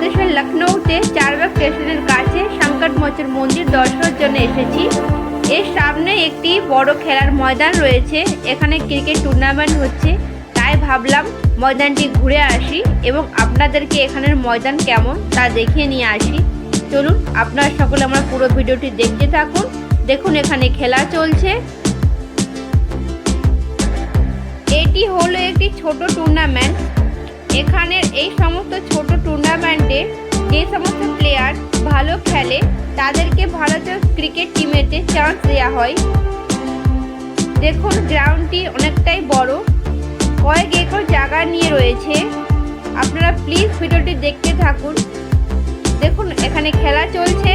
উত্তরপ্রদেশের লখনৌতে চারবাগ স্টেশনের কাছে সংকট মোচন মন্দির দর্শনের জন্য এসেছি। এর সামনে একটি বড় খেলার ময়দান রয়েছে। এখানে ক্রিকেট টুর্নামেন্ট হচ্ছে। তাই ভাবলাম ময়দানটি ঘুরে আসি এবং আপনাদেরকে এখানের ময়দান কেমন তা দেখিয়ে নিয়ে আসি। চলুন, আপনারা সকলে আমার পুরো ভিডিওটি দেখতে থাকুন। দেখুন, এখানে খেলা চলছে। এটি হলো একটি ছোট টুর্নামেন্ট এখানের এই সমস্ত ছোট টুর্নামেন্টে যে সমস্ত প্লেয়ার ভালো খেলে, তাদেরকে ভারতীয় ক্রিকেট টিমেতে চান্স দেওয়া হয়। দেখুন গ্রাউন্ডটি অনেকটাই বড়। কয়েক একর জায়গা নিয়ে রয়েছে। আপনারা প্লিজ ভিডিওটি দেখতে থাকুন। দেখুন, এখানে খেলা চলছে।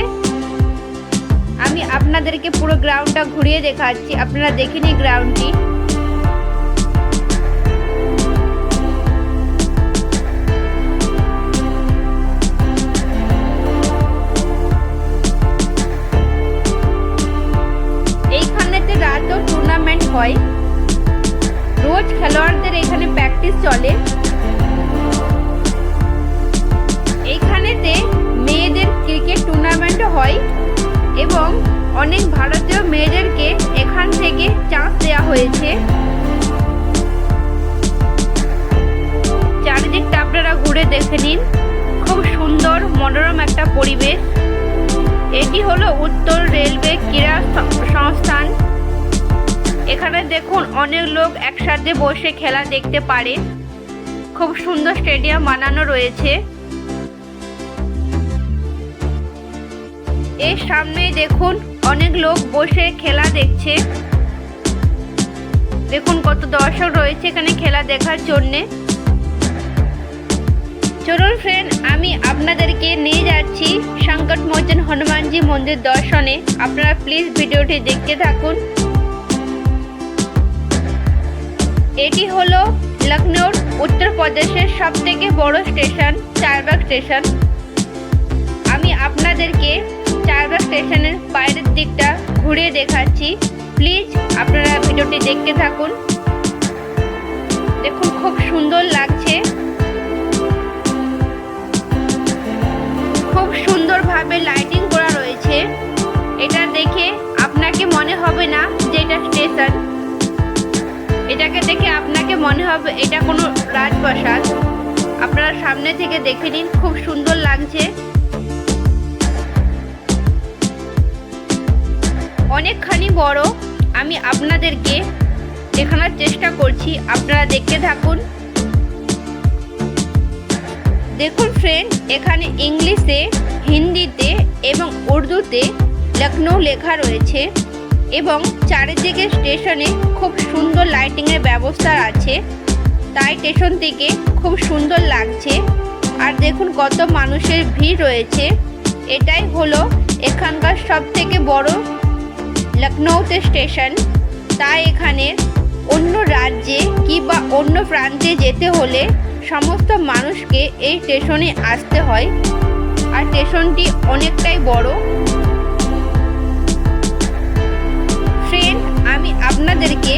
আমি আপনাদেরকে পুরো গ্রাউন্ডটা ঘুরিয়ে দেখাচ্ছি। আপনারা দেখে নিন গ্রাউন্ডটি অনেক ভারতীয় মেয়েদেরকে এখান থেকে চান্স দেওয়া হয়েছে। চারিদিকটা আপনারা ঘুরে দেখে নিন। খুব সুন্দর, মনোরম একটা পরিবেশ। এটি হলো উত্তর রেলওয়ে ক্রীড়া সংস্থান। এখানে দেখুন অনেক লোক একসাথে বসে খেলা দেখতে পারে। খুব সুন্দর স্টেডিয়াম বানানো রয়েছে। এর সামনেই দেখুন অনেক লোক বসে খেলা দেখছে। দেখুন কত দর্শক রয়েছে এখানে খেলা দেখার জন্যে। চলুন ফ্রেন্ড আমি আপনাদেরকে নিয়ে যাচ্ছি সংকট মোচন হনুমানজি মন্দির দর্শনে। আপনারা প্লিজ ভিডিওটি দেখতে থাকুন। এটি হলো লখনৌর উত্তরপ্রদেশের সব থেকে বড় স্টেশন চারবাগ স্টেশন আমি আপনাদেরকে চারবাগ স্টেশনের বাইরের দিকটা ঘুরিয়ে দেখাচ্ছি। প্লিজ আপনারা ভিডিওটি দেখতে থাকুন। দেখুন, খুব সুন্দর লাগছে। খুব সুন্দরভাবে লাইটিং করা রয়েছে। এটা দেখে আপনাকে মনে হবে না যে এটা স্টেশন এটাকে দেখে আপনাকে মনে হবে এটা কোনো রাজপ্রাসাদ। আপনারা সামনে থেকে দেখে নিন, খুব সুন্দর লাগছে। অনেকখানি বড়, আমি আপনাদেরকে দেখানোর চেষ্টা করছি। আপনারা দেখতে থাকুন। দেখুন ফ্রেন্ড এখানে ইংলিশে, হিন্দিতে এবং উর্দুতে লখনৌ লেখা রয়েছে এবং চারিদিকে স্টেশনে খুব সুন্দর লাইটিংয়ের ব্যবস্থা আছে। তাই স্টেশন থেকে খুব সুন্দর লাগছে। আর দেখুন কত মানুষের ভিড় রয়েছে। এটাই হলো এখানকার সব থেকে বড় লখনৌতে স্টেশন। তাই এখানে অন্য রাজ্যে কিংবা অন্য প্রান্তে যেতে হলে সমস্ত মানুষকে এই স্টেশনে আসতে হয়। আর স্টেশনটি অনেকটাই বড়। ফ্রেন্ড আমি আপনাদেরকে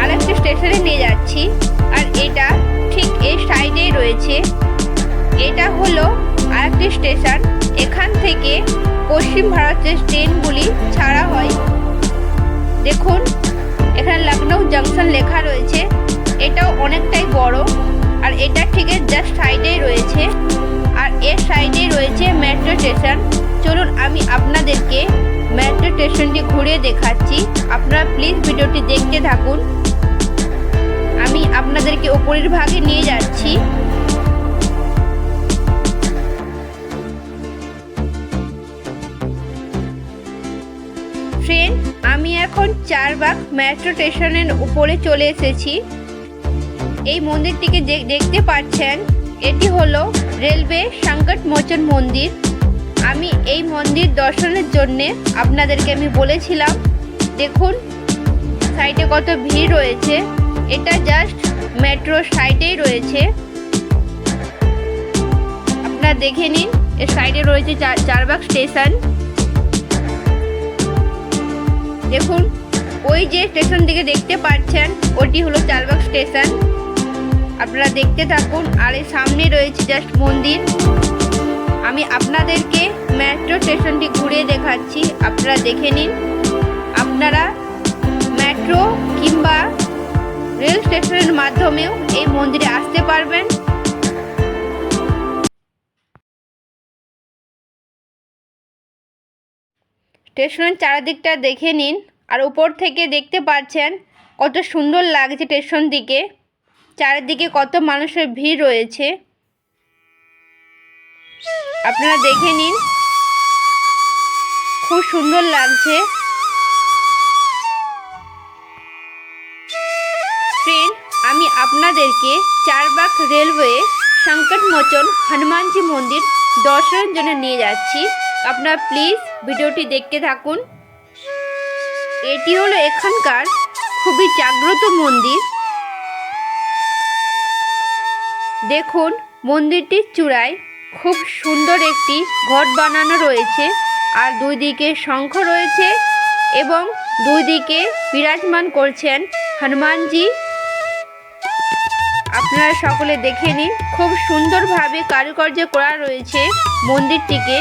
আরেকটা স্টেশনে নিয়ে যাচ্ছি। আর এটা ঠিক এই সাইডেই রয়েছে। এটা হলো আরেকটি স্টেশন। এখান থেকে পশ্চিম ভারতের ট্রেনগুলি ছাড়া হয়। দেখুন, এখানে লখনৌ জাংশন লেখা রয়েছে। এটাও অনেকটাই বড়, আর এটা ঠিক জাস্ট সাইডেই রয়েছে। আর এর সাইডেই রয়েছে মেট্রো স্টেশন চলুন, আমি আপনাদেরকে মেট্রো স্টেশনটি ঘুরে দেখাচ্ছি। আপনারা প্লিজ ভিডিওটি দেখতে থাকুন। আমি আপনাদেরকে ওপরের ভাগে নিয়ে যাচ্ছি। আমি এখন চারবাগ মেট্রো স্টেশনের উপরে চলে এসেছি। এই মন্দিরটিকে দেখতে পাচ্ছেন, এটি হলো রেলওয়ে সংকট মোচন মন্দির। আমি এই মন্দির দর্শনের জন্য আপনাদেরকে আমি বলেছিলাম, দেখুন, সাইডে কত ভিড় রয়েছে। এটা জাস্ট মেট্রো সাইডেই রয়েছে। আপনারা দেখে নিন, এর সাইডে রয়েছে চার- চারবাগ স্টেশন দেখুন, ওই যে স্টেশন থেকে দেখতে পাচ্ছেন, ওটি হলো চালবাগ স্টেশন। আপনারা দেখতে থাকুন, আর এর সামনে রয়েছে জাস্ট মন্দির। আমি আপনাদেরকে মেট্রো স্টেশনটি ঘুরে দেখাচ্ছি, আপনারা দেখে নিন। আপনারা মেট্রো কিংবা রেল স্টেশনের মাধ্যমেও এই মন্দিরে আসতে পারবেন। স্টেশনের চারিদিকটা দেখে নিন আর উপর থেকে দেখতে পাচ্ছেন কত সুন্দর লাগছে স্টেশন দিকে। চারিদিকে কত মানুষের ভিড় রয়েছে। আপনারা দেখে নিন। খুব সুন্দর লাগছে। ট্রেন আমি আপনাদেরকে চারবাগ রেলওয়ে সংকটমোচন হনুমানজি মন্দির দর্শনের জন্য নিয়ে যাচ্ছি। আপনারা প্লিজ ভিডিওটি দেখতে থাকুন। এটি হলো এখানকার খুবই জাগ্রত মন্দির। দেখুন, মন্দিরটির চূড়ায় খুব সুন্দর একটি ঘট বানানো রয়েছে। আর দুই দিকে শঙ্খ রয়েছে এবং দুই দিকে বিরাজমান করছেন হনুমানজি। আপনারা সকলে দেখে নিন, খুব সুন্দরভাবে কারুকার্য করা রয়েছে মন্দিরটিকে।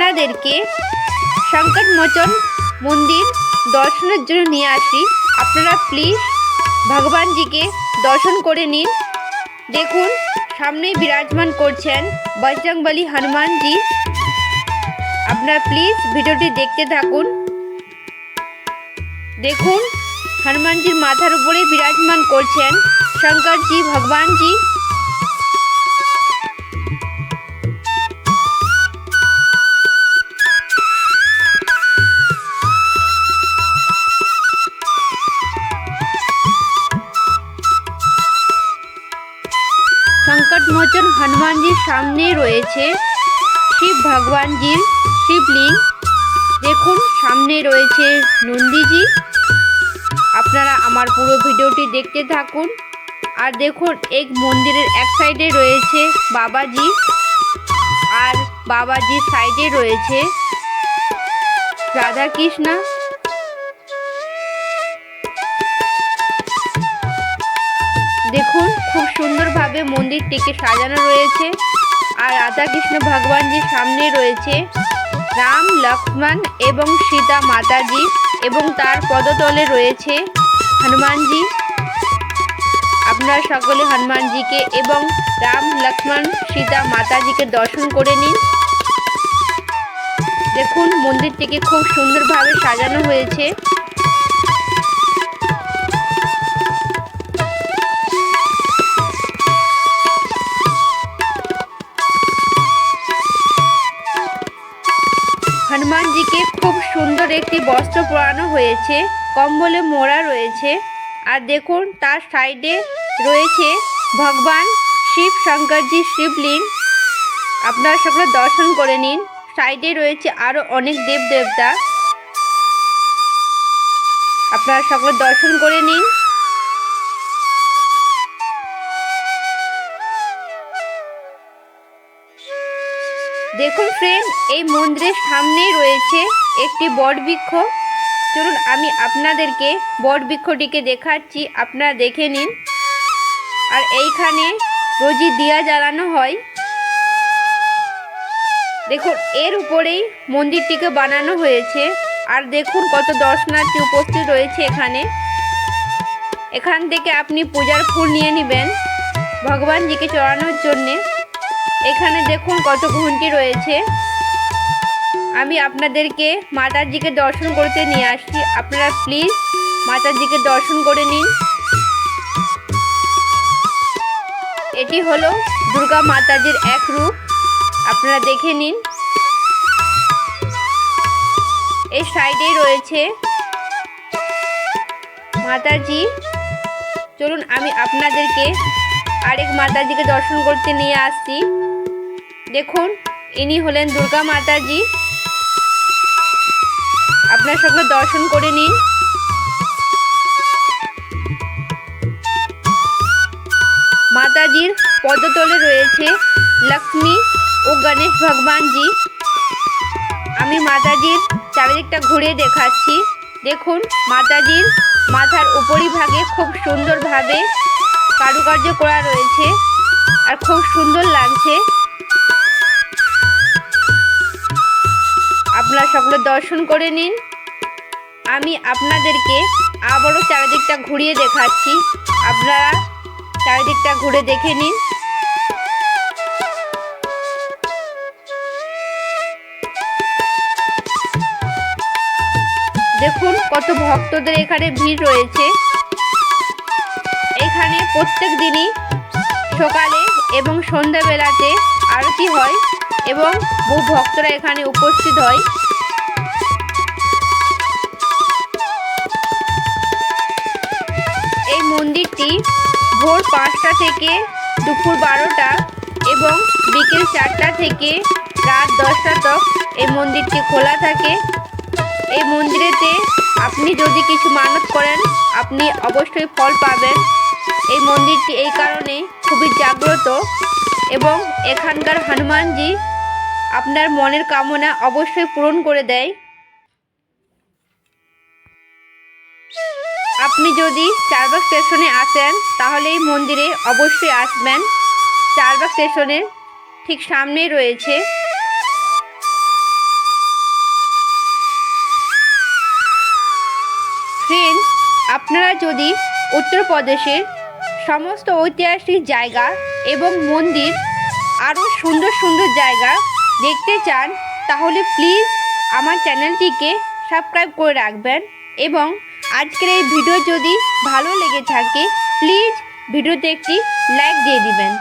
আপনাদেরকে সংকটমোচন মন্দির দর্শনের জন্য নিয়ে আসি। আপনারা প্লিজ ভগবানজিকে দর্শন করে নিন। দেখুন, সামনেই বিরাজমান করছেন বজরংবলী হনুমানজি। আপনারা প্লিজ ভিডিওটি দেখতে থাকুন। দেখুন, হনুমানজির মাথার উপরে বিরাজমান করছেন শঙ্করজি, ভগবানজি। রয়েছে। শিব ভগবানজির শিবলিঙ্গ। দেখুন, সামনে রয়েছে নন্দীজি। আপনারা আমার পুরো ভিডিওটি দেখতে থাকুন। আর দেখুন, এক মন্দিরের এক সাইডে রয়েছে বাবাজি। আর বাবাজির সাইডে রয়েছে রাধা কৃষ্ণা দেখুন, খুব সুন্দরভাবে মন্দিরটিকে সাজানো রয়েছে। আর রাধাকৃষ্ণ ভগবানজির সামনে রয়েছে রাম, লক্ষ্মণ এবং সীতা মাতাজি এবং তার পদতলে রয়েছে হনুমানজি। আপনারা সকলে হনুমানজিকে এবং রাম, লক্ষ্মণ, সীতা মাতাজিকে দর্শন করে নিন। দেখুন, মন্দিরটিকে খুব সুন্দরভাবে সাজানো হয়েছে। একটি বস্ত্র পরানো হয়েছে, কম্বলে মোড়া রয়েছে, আর দেখুন তার সাইডে রয়েছে ভগবান শিব শঙ্করজি শিবলিঙ্গ। আপনারা সকলে দর্শন করে নিন, সাইডে রয়েছে আরও অনেক দেব দেবতা আপনারা সকলে দর্শন করে নিন। দেখুন ফ্রেন্ড এই মন্দিরের সামনেই রয়েছে একটি বটবৃক্ষ। চলুন, আমি আপনাদেরকে বটবৃক্ষটিকে দেখাচ্ছি। আপনারা দেখে নিন। আর এইখানে রোজই দিয়া জ্বালানো হয়। দেখুন, এর উপরেই মন্দিরটিকে বানানো হয়েছে। আর দেখুন কত দর্শনার্থী উপস্থিত রয়েছে এখানে। এখান থেকে আপনি পূজার ফুল নিয়ে নেবেন ভগবানজিকে চড়ানোর জন্যে। এখানে দেখুন কত ঘন্টি রয়েছে। আমি আপনাদেরকে মাতাজিকে দর্শন করতে নিয়ে আসছি। আপনারা প্লিজ মাতাজিকে দর্শন করে নিন। এটি হলো দুর্গা মাতাজির এক রূপ। আপনারা দেখে নিন। এই সাইডেই রয়েছে মাতাজি। চলুন আমি আপনাদেরকে আরেক মাতাজিকে দর্শন করতে নিয়ে আসছি। দেখুন, ইনি হলেন দুর্গা মাতাজি। আপনার সঙ্গে দর্শন করে নিন। মাতাজির পদতলে রয়েছে লক্ষ্মী ও গণেশ ভগবানজি। আমি মাতাজির চারিদিকটা ঘুরে দেখাচ্ছি। দেখুন, মাতাজির মাথার উপরিভাগে খুব সুন্দরভাবে কারুকার্য করা রয়েছে আর খুব সুন্দর লাগছে। আপনারা সকলে দর্শন করে নিন। আমি আপনাদেরকে আবারও চারিদিকটা ঘুরিয়ে দেখাচ্ছি। আপনারা চারিদিকটা ঘুরে দেখে নিন। দেখুন কত ভক্তদের এখানে ভিড় রয়েছে। এখানে প্রত্যেক দিনই সকালে এবং সন্ধ্যাবেলাতে আরতি হয়। এবং বহু ভক্তরা এখানে উপস্থিত হয়। এই মন্দিরটি ভোর পাঁচটা থেকে দুপুর বারোটা এবং বিকেল চারটা থেকে রাত দশটা তক এই মন্দিরটি খোলা থাকে। এই মন্দিরেতে আপনি যদি কিছু মানত করেন, আপনি অবশ্যই ফল পাবেন। এই মন্দিরটি এই কারণে খুবই জাগ্রত। এবং এখানকার হনুমানজি আপনার মনের কামনা অবশ্যই পূরণ করে দেয়। আপনি যদি চারবাগ স্টেশনে আসেন, তাহলে এই মন্দিরে অবশ্যই আসবেন। চারবাগ স্টেশনের ঠিক সামনেই রয়েছে। ফ্রেন্ড আপনারা যদি উত্তরপ্রদেশের সমস্ত ঐতিহাসিক জায়গা এবং মন্দির আরও সুন্দর সুন্দর জায়গা দেখতে চান, তাহলে প্লিজ আমার চ্যানেলটিকে সাবস্ক্রাইব করে রাখবেন এবং আজকের এই ভিডিও যদি ভালো লেগে থাকে প্লিজ ভিডিওতে একটি লাইক দিয়ে দিবেন।